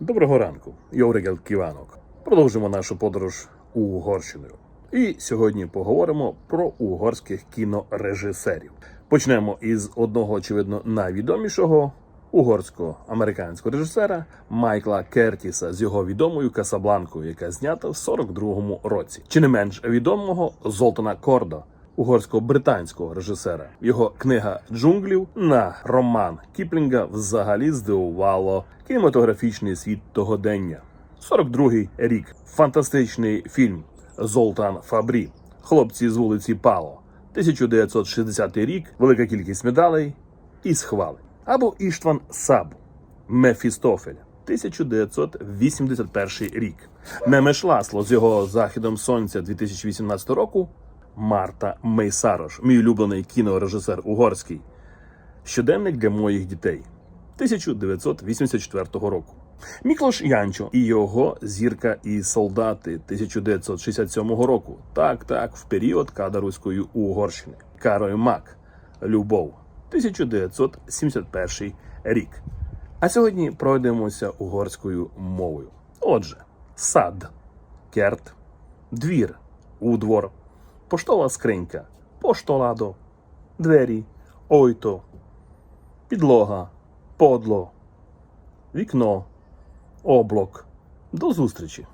Доброго ранку, Йовригел Ківанок. Продовжимо нашу подорож Угорщиною. І сьогодні поговоримо про угорських кінорежисерів. Почнемо із одного, очевидно, найвідомішого угорсько-американського режисера Майкла Кертіса з його відомою Касабланкою, яка знята в 42-му році. Чи не менш відомого Золтана Кордо, угорсько-британського режисера. Його книга джунглів на роман Кіплінга взагалі здивувало кінематографічний світ тогодення. 42-й рік. Фантастичний фільм Золтан Фабрі. Хлопці з вулиці Пало. 1960 рік. Велика кількість медалей і схвали. Або Іштван Саб. Мефістофель. 1981 рік. Немеш Ласло з його західом сонця 2018 року. Марта Мейсарош, мій улюблений кінорежисер угорський. Щоденник для моїх дітей 1984 року. Міклош Янчо і його зірка і солдати 1967 року. Так, так, в період кадаруської Угорщини. Карой Мак. Любов 1971 рік. А сьогодні пройдемося угорською мовою. Отже, сад, керт, двір, удвор, поштова скринька, поштоладо, двері, ойто, підлога, подло, вікно, облок. До зустрічі!